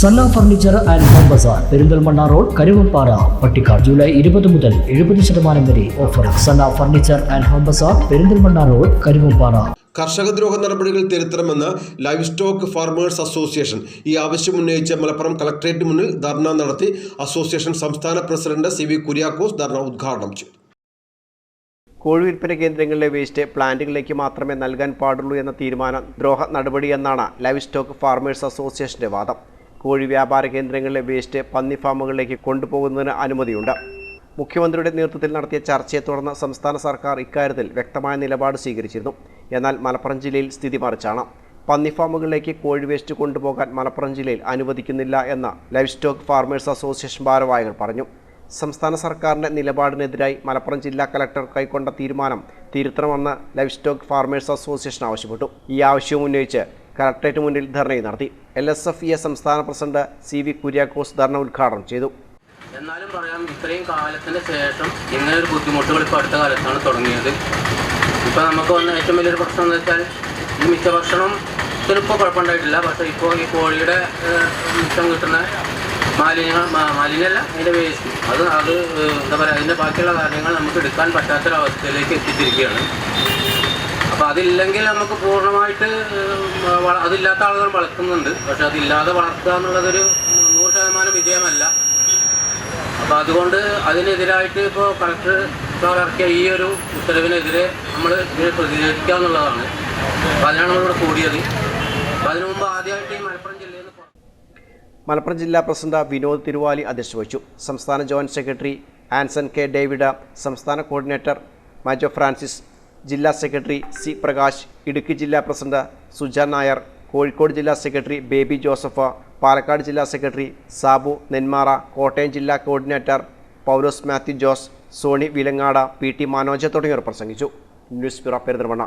Sanna furniture and home Bazar Perinthalmanna road Karuvappara Pattikkad July ഇരുപത് മുതൽ എഴുപത് ശതമാനം വരെ offer Sanna furniture and home Bazar Perinthalmanna road Karuvappara കർഷകദ്രോഹ നടപടികൾ തിരുത്തണമെന്ന് ലൈവ് സ്റ്റോക്ക് ഫാർമേഴ്സ് അസോസിയേഷൻ ഈ ആവശ്യം ഉന്നയിച്ച് മലപ്പുറം കളക്ടറേറ്റ് മുന്നിൽ ധർണ നടത്തി അസോസിയേഷൻ സംസ്ഥാന president C V Kuriakose dharna ഉദ്ഘാടനം ചെയ്തു. കോഴി വിൽപ്പന കേന്ദ്രങ്ങളിലെ വേസ്റ്റ് പ്ലാന്റുകളിലേക്ക് മാത്രമേ നൽകാൻ പാടുള്ളൂ എന്ന തീരുമാനം ദ്രോഹ നടപടിയെന്നാണ് ലൈവ് സ്റ്റോക്ക് ഫാർമേഴ്സ് അസോസിയേഷന്റെ വാദം. കോഴി വ്യാപാര കേന്ദ്രങ്ങളിലെ വേസ്റ്റ് പന്നി ഫാമുകളിലേക്ക് കൊണ്ടുപോകുന്നതിന് അനുമതിയുണ്ട്. മുഖ്യമന്ത്രിയുടെ നേതൃത്വത്തിൽ നടത്തിയ ചർച്ചയെ തുടർന്ന് സംസ്ഥാന സർക്കാർ ഇക്കാര്യത്തിൽ വ്യക്തമായ നിലപാട് സ്വീകരിച്ചിരുന്നു. എന്നാൽ മലപ്പുറം ജില്ലയിൽ സ്ഥിതി മറിച്ചാണ്. പന്നി ഫാമുകളിലേക്ക് കോഴി വേസ്റ്റ് കൊണ്ടുപോകാൻ മലപ്പുറം ജില്ലയിൽ അനുവദിക്കുന്നില്ല എന്ന് ലൈവ് സ്റ്റോക്ക് ഫാർമേഴ്സ് അസോസിയേഷൻ ഭാരവാഹികൾ പറഞ്ഞു. സംസ്ഥാന സർക്കാരിന്റെ നിലപാടിനെതിരായി മലപ്പുറം ജില്ലാ കലക്ടർ കൈക്കൊണ്ട തീരുമാനം തിരുത്തണമെന്ന് ലൈവ് സ്റ്റോക്ക് ഫാർമേഴ്സ് അസോസിയേഷൻ ആവശ്യപ്പെട്ടു. ഈ ആവശ്യവും ഉന്നയിച്ച് കലക്ടറേറ്റ് മുന്നിൽ ധർണയും നടത്തി. എൽ എസ് എഫ് ഇ സംസ്ഥാന president C V Kuriakose dharna ഉദ്ഘാടനം ചെയ്തു. എന്നാലും പറയാം ഇത്രയും കാലത്തിന് ശേഷം ഇങ്ങനെ ഒരു ബുദ്ധിമുട്ടുകൾ ഇപ്പോൾ അടുത്ത കാലത്താണ് തുടങ്ങിയത്. ഇപ്പോൾ നമുക്ക് വന്ന ഏറ്റവും വലിയൊരു പ്രശ്നം എന്ന് വെച്ചാൽ ഈ മിച്ചഭക്ഷണം ഇപ്പോൾ കുഴപ്പമുണ്ടായിട്ടില്ല. പക്ഷേ ഇപ്പോൾ ഈ കോഴിയുടെ മിച്ചം കിട്ടുന്ന മാലിന്യങ്ങൾ മാലിന്യമല്ല അതിന്റെ വേസ്റ്റ്. അത് അത് എന്താ പറയുക അതിന്റെ ബാക്കിയുള്ള കാര്യങ്ങൾ നമുക്ക് എടുക്കാൻ പറ്റാത്തൊരവസ്ഥയിലേക്ക് എത്തിച്ചിരിക്കുകയാണ്. അപ്പോൾ അതില്ലെങ്കിൽ നമുക്ക് പൂർണമായിട്ട് അതില്ലാത്ത ആളുകൾ വളർത്തുന്നുണ്ട്. പക്ഷെ അതില്ലാതെ വളർത്തുക എന്നുള്ളതൊരു നൂറ് ശതമാനം വിജയമല്ല. അപ്പോൾ അതുകൊണ്ട് അതിനെതിരായിട്ട് ഇപ്പോൾ കളക്ടർ സാർ ഇറക്കിയ ഈ ഒരു ഉത്തരവിനെതിരെ നമ്മൾ ഇതിനെ പ്രതികരിക്കുക എന്നുള്ളതാണ്. അപ്പോൾ അതിനാണ് നമ്മളിവിടെ കൂടിയത്. അതിനു മുമ്പ് ആദ്യമായിട്ട് ഈ മലപ്പുറം ജില്ലയിൽ നിന്ന് മലപ്പുറം ജില്ലാ പ്രസിഡന്റ് വിനോദ് തിരുവാലി അധ്യക്ഷത വഹിച്ചു സംസ്ഥാന joint secretary Anson K David സംസ്ഥാന കോർഡിനേറ്റർ മാജോ ഫ്രാൻസിസ് ജില്ലാ സെക്രട്ടറി സി പ്രകാശ് ഇടുക്കി ജില്ലാ പ്രസിഡന്റ് സുജാൻ നായർ കോഴിക്കോട് ജില്ലാ സെക്രട്ടറി ബേബി ജോസഫ് പാലക്കാട് ജില്ലാ സെക്രട്ടറി സാബു നെന്മാറ കോട്ടയം ജില്ലാ coordinator Paulose Mathew Jose Sony Vilangad P T Manoj തുടങ്ങിയവർ പ്രസംഗിച്ചു. News bureau Perinthalmanna.